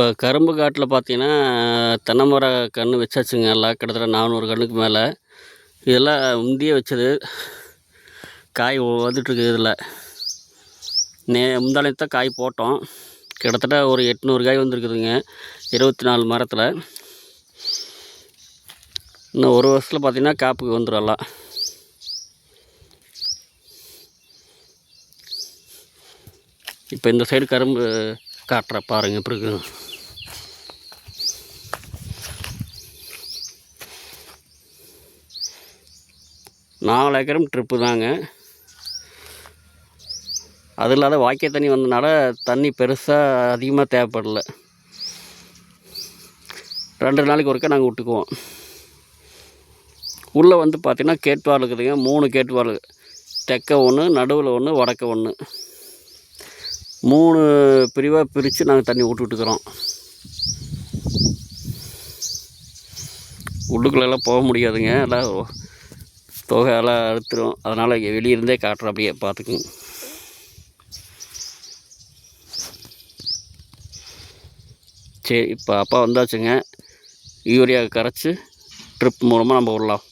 இப்போ கரும்பு காட்டில் பார்த்தீங்கன்னா தென்னை மர கன்று வச்சாச்சுங்க. எல்லாம் கிட்டத்தட்ட நானூறு கன்றுக்கு மேலே. இதெல்லாம் முந்தியே வச்சது. காய் வந்துட்டுருக்குது இதில். நே முந்தானத்து தான் காய் போட்டோம். கிட்டத்தட்ட ஒரு எட்நூறு காய் வந்துருக்குதுங்க. இருபத்தி நாலு மரத்தில். இன்னும் ஒரு வருஷத்தில் பார்த்தீங்கன்னா காப்புக்கு வந்துடும் எல்லாம். இப்போ இந்த சைடு கரும்பு காட்டுற பாருங்க எப்படி இருக்குது நாலு ஏக்கரும் ட்ரிப்பு தாங்க. அது இல்லாத வாய்க்கால் தண்ணி வந்தனால தண்ணி பெருசாக அதிகமாக தேவைப்படல. ரெண்டு நாளைக்கு ஒருக்கா நாங்கள் விட்டுக்குவோம். உள்ளே வந்து பார்த்திங்கன்னா கேட்வால் இருக்குதுங்க. மூணு கேட்வால் தெக்க ஒன்று நடுவில் ஒன்று வடக்க ஒன்று மூணு பிரிவாக பிரித்து நாங்கள் தண்ணி விட்டுட்டுக்கிறோம் உள்ளுக்குள்ளெல்லாம் போக முடியாதுங்க. எல்லாம் தொகையெல்லாம் அறுத்துடும் அறுத்துரும் அதனால் இங்கே வெளியே இருந்தே அப்படியே பார்த்துக்குங்க. சரி இப்போ அப்பா வந்தாச்சுங்க. யூரியா கரைச்சி ட்ரிப் மூலமாக நம்ம விடலாம்.